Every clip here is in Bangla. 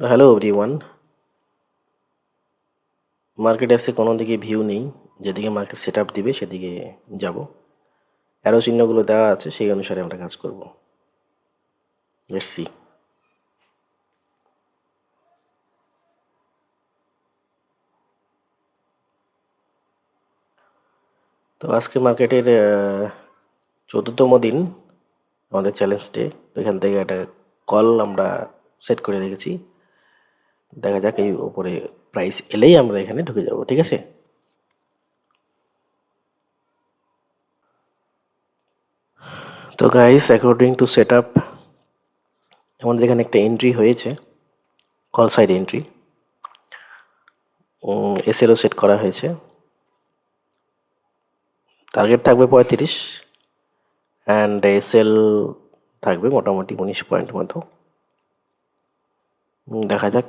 হ্যালো এভরিওয়ান মার্কেট আসছে কোনো দিকে ভিউ নেই। যেদিকে মার্কেট সেট আপ দিবে, সেদিকে যাব। অ্যারো চিহ্নগুলো দেওয়া আছে, সেই অনুসারে আমরা কাজ করব। সি তো আজকে মার্কেটের চতুর্থম দিন আমাদের চ্যালেঞ্জ ডে তো এখান থেকে একটা কল আমরা সেট করে রেখেছি। দেখা যাক এই ওপরে প্রাইস এলেই আমরা এখানে ঢুকে যাব, ঠিক আছে? তো guys according to set up আমাদের এখানে একটা এন্ট্রি হয়েছে কল সাইড এন্ট্রি এসএলও সেট করা হয়েছে। টার্গেট থাকবে পঁয়ত্রিশ অ্যান্ড এসএল থাকবে মোটামুটি উনিশ পয়েন্ট মতো। দেখা যাক।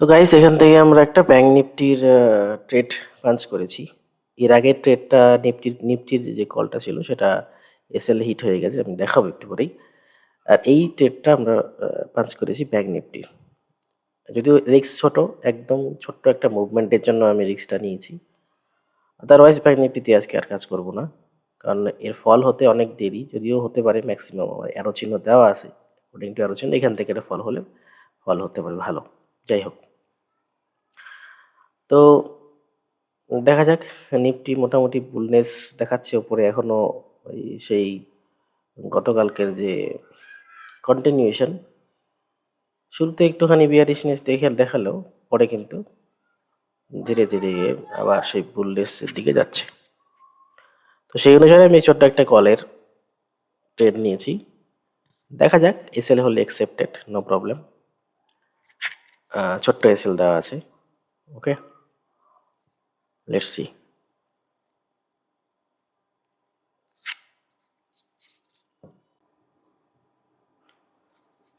তো গাইস এখান থেকে আমরা একটা ব্যাঙ্ক নিফটির ট্রেড পাঞ্চ করেছি। এর আগের ট্রেডটা নিফটির নিফটির যে কলটা ছিল, সেটা এসএল হিট হয়ে গেছে, আমি দেখাবো একটু পরেই। আর এই ট্রেডটা আমরা পাঞ্চ করেছি ব্যাঙ্ক নিফটির যদিও রিক্স ছোট, একদম ছোট্ট একটা মুভমেন্টের জন্য আমি রিক্সটা নিয়েছি। আদারওয়াইজ ব্যাঙ্ক নিফটিতে আজকে আর কাজ করব না। কারণ এর ফল হতে অনেক দেরি, যদিও হতে পারে ম্যাক্সিমাম আমার অ্যারো চিহ্ন দেওয়া আছে। অ্যাকর্ডিং টু অ্যারো চিহ্ন, এখান থেকে একটা ফল হলে ফল হতে পারে ভালো। যাই হোক। তো দেখা যাক, নিফটি মোটামুটি বুলনেস দেখাচ্ছে ওপরে এখনও ওই সেই গতকালকের যে কন্টিনিউয়েশন শুরুতে একটুখানি বিয়ারিশনেস দেখে দেখালেও পরে কিন্তু ধীরে ধীরে আবার সেই বুলনেসের দিকে যাচ্ছে। তো সেই অনুসারে আমি ছোট্ট একটা কলের ট্রেড নিয়েছি। দেখা যাক এসএল হলে অ্যাকসেপ্টেড নো প্রবলেম ছোট্ট এসএল দেওয়া আছে ওকে লেটস সি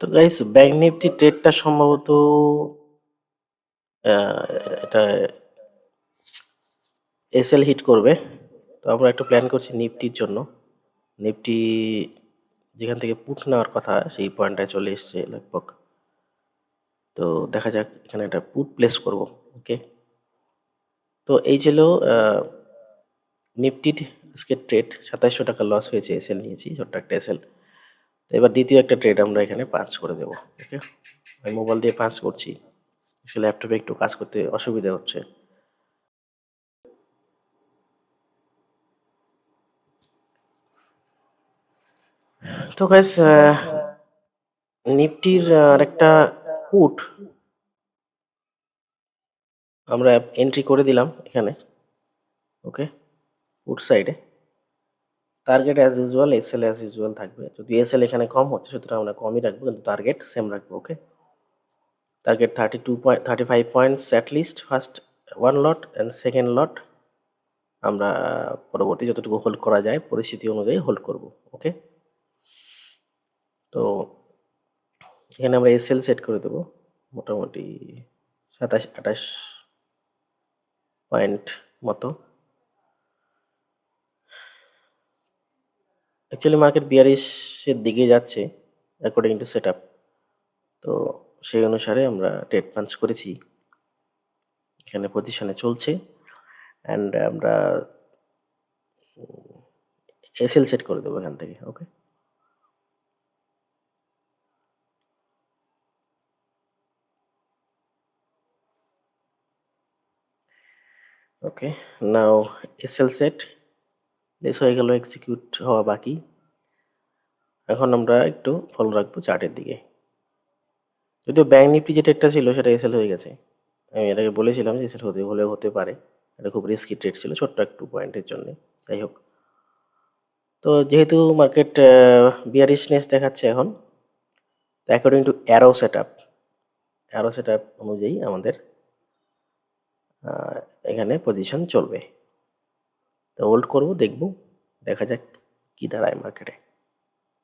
তো গাইস ব্যাংক নিফটি ট্রেডটা সম্ভবত এটা এসএল হিট করবে। তো আমরা একটা প্ল্যান করছি নিফটির জন্য। নিফটি যেখান থেকে পুট নেওয়ার কথা, সেই পয়েন্টটায় চলে এসছে লগভগ তো দেখা যাক, এখানে একটা পুট প্লেস করব ওকে তো এই ছিল নিফটির আজকে ট্রেড সাতাইশশো টাকা লস হয়েছে এসএল নিয়েছি, ছোট্ট একটা এসএল তো এবার দ্বিতীয় একটা ট্রেড আমরা এখানে পাঁচ করে দেবো ওকে আমি মোবাইল দিয়ে পাঁচ করছি সে ল্যাপটপে একটু কাজ করতে অসুবিধা হচ্ছে। তো গাইস নিফটির আরেকটা পুট আমরা এন্ট্রি করে দিলাম এখানে ওকে উড সাইডে target as usual SL as usual থাকবে। যদি এসএল এখানে কম হচ্ছে, সুতরাং আমরা কমই রাখব, কিন্তু টার্গেট সেম রাখব okay target thirty two point thirty five points at least first one lot and second lot আমরা পরবর্তী যতটুকু হোল্ড করা যায়, পরিস্থিতি অনুযায়ী হোল্ড করব ওকে তো এখানে আমরা এসএল সেট করে দেবো, মোটামুটি সাতাশ, আঠাশ পয়েন্ট মতো। অ্যাকচুয়ালি মার্কেট বিয়ারিশের দিকে যাচ্ছে অ্যাকর্ডিং টু সেট আপ তো সেই অনুসারে আমরা ট্রেড পাঞ্চ করেছি। এখানে পজিশনে চলছে। অ্যান্ড আমরা এসএল সেট করে দেবো এখান থেকে okay okay now SL set less হয়ে গেল এক্সিকিউট হওয়া বাকি। এখন আমরা একটু ফলো রাখব চার্টের দিকে। যদিও ব্যাঙ্ক নিফটি যে ট্রেডটা ছিল সেটা এসএল হয়ে গেছে। আমি এটাকে বলেছিলাম যে এসেল হতে হলেও হতে পারে। এটা খুব রিস্কি ট্রেড ছিল, ছোট্ট একটু পয়েন্টের জন্য। যাই হোক। তো যেহেতু মার্কেট বিয়ারিশনেস দেখাচ্ছে এখন according to arrow set up arrow set up অনুযায়ী আমাদের এখানে পজিশন চলবে তো হোল্ড করব দেখব দেখা যাক কী দাঁড়ায় মার্কেটে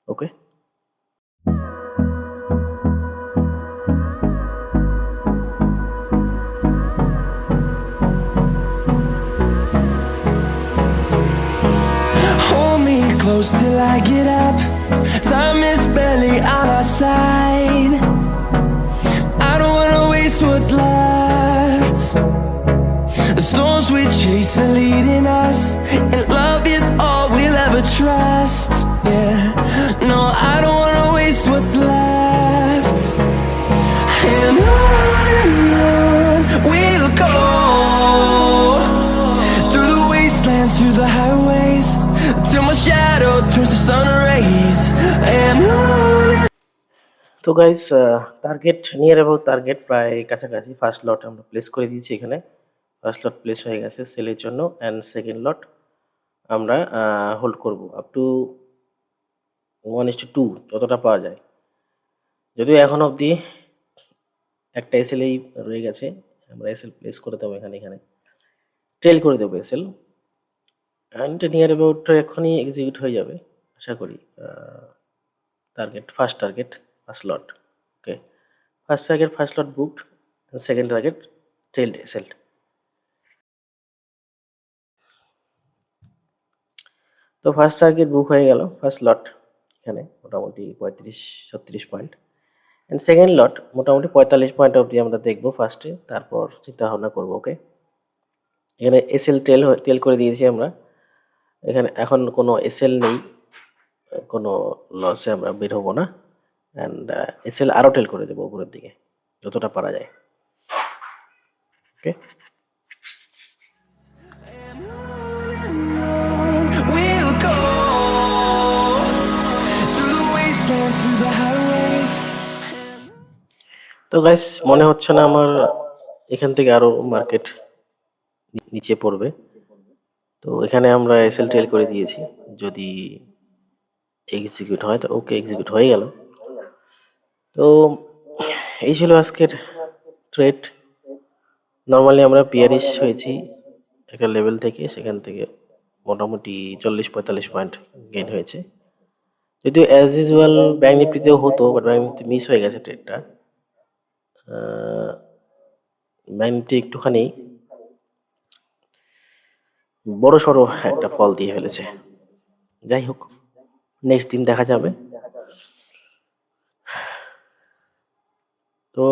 okay close till I get up. Time is barely on our side. I don't wanna waste what's left. storms we chase are leading us, and love is all we'll ever trust. Yeah, no, I don't wanna waste what's left. And on and on we'll go through the wastelands, through the highways, till my shadow turns to sun rays. And on. তো guys target near about target প্রায় কাছাকাছি ফার্স্ট লট আমরা প্লেস করে দিয়েছি এখানে ফার্স্ট লট প্লেস হয়ে গেছে সেলের জন্য অ্যান্ড সেকেন্ড লট আমরা হোল্ড করব। Up to one is to two যতটা পাওয়া যায়। যদিও এখন অবধি একটা এসএলই রয়ে গেছে, আমরা এসএল প্লেস করে দেবো এখানে এখানে। ট্রেল করে দেবো এসএল অ্যান্ড নিয়ার অ্যাবাউট এক্ষুনি এক্সিকিউট হয়ে যাবে, আশা করি target first target first lot okay first target first lot booked second target trailed এসেল্ড তো ফার্স্ট সার্কিট বুক হয়ে গেল ফার্স্ট লট এখানে মোটামুটি পঁয়ত্রিশ, ছত্রিশ পয়েন্ট অ্যান্ড সেকেন্ড লট মোটামুটি পঁয়তাল্লিশ পয়েন্ট অবধি আমরা দেখব ফার্স্টে তারপর চিন্তা ভাবনা করব ওকে এখানে এসএল টেল টেল করে দিয়েছি আমরা। এখানে এখন কোনো এসএল নেই, কোনো লসে আমরা বের হব না। অ্যান্ড এসএল আরও টেল করে দেবো উপরের দিকে, যতটা পারা যায়। ওকে তো গাইস মনে হচ্ছে না আমার এখান থেকে আরও মার্কেট নিচে পড়বে। তো এখানে আমরা এসএল টেল করে দিয়েছি। যদি এক্সিকিউট হয়, তো ওকে এক্সিকিউট হয়ে গেল। তো এই ছিল আজকের ট্রেড নর্মালি আমরা পিয়ারিশ হয়েছি একটা লেভেল থেকে, সেখান থেকে মোটামুটি চল্লিশ, পঁয়তাল্লিশ পয়েন্ট গেইন হয়েছে। যদিও অ্যাজ ইউজুয়াল ব্যাঙ্ক নিফটিতেও হতো বাট ব্যাঙ্ক নিফটি মিস হয়ে গেছে ট্রেডটা ব্যাঙ্ক একটুখানি বড় সড়ো একটা ফল দিয়ে ফেলেছে। যাই হোক নেক্সট দিন দেখা যাবে। তো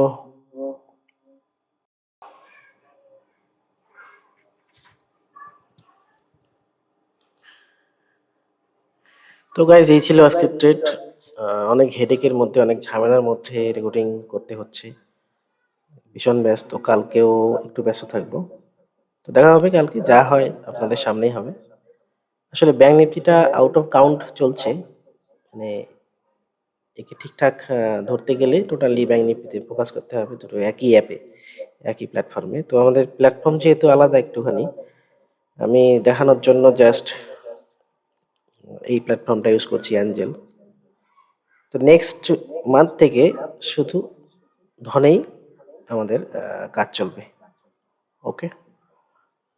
তো গাইজ এই ছিল আজকের ট্রেড অনেক হেডেকের মধ্যে, অনেক ঝামেলার মধ্যে রেকর্ডিং করতে হচ্ছে। ভীষণ ব্যস্ত। কালকেও একটু ব্যস্ত থাকব। তো দেখা হবে কালকে, যা হয় আপনাদের সামনেই হবে। আসলে ব্যাংক নিফটিটা আউট অফ কাউন্ট চলছে। মানে একে ঠিকঠাক ধরতে গেলে টোটালি ব্যাঙ্ক নিফটিতে ফোকাস করতে হবে দুটো একই অ্যাপে একই প্ল্যাটফর্মে তো আমাদের প্ল্যাটফর্ম যেহেতু আলাদা একটুখানি, আমি দেখানোর জন্য জাস্ট এই প্ল্যাটফর্মটা ইউজ করছি অ্যাঞ্জেল তো নেক্সট মান্থ থেকে শুধু ধনেই আমাদের কাজ চলবে। ওকে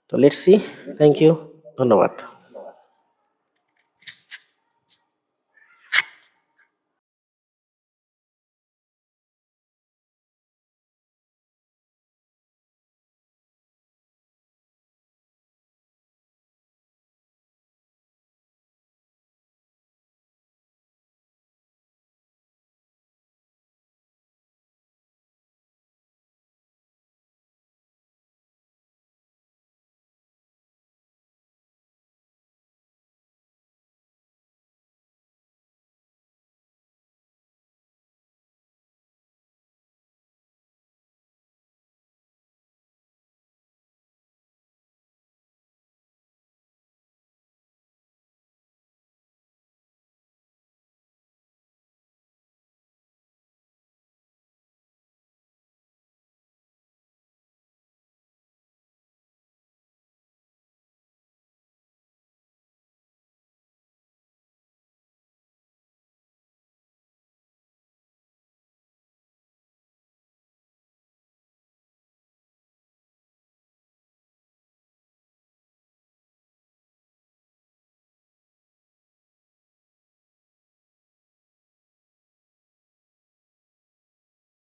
তো লেটসি থ্যাংক ইউ ধন্যবাদ।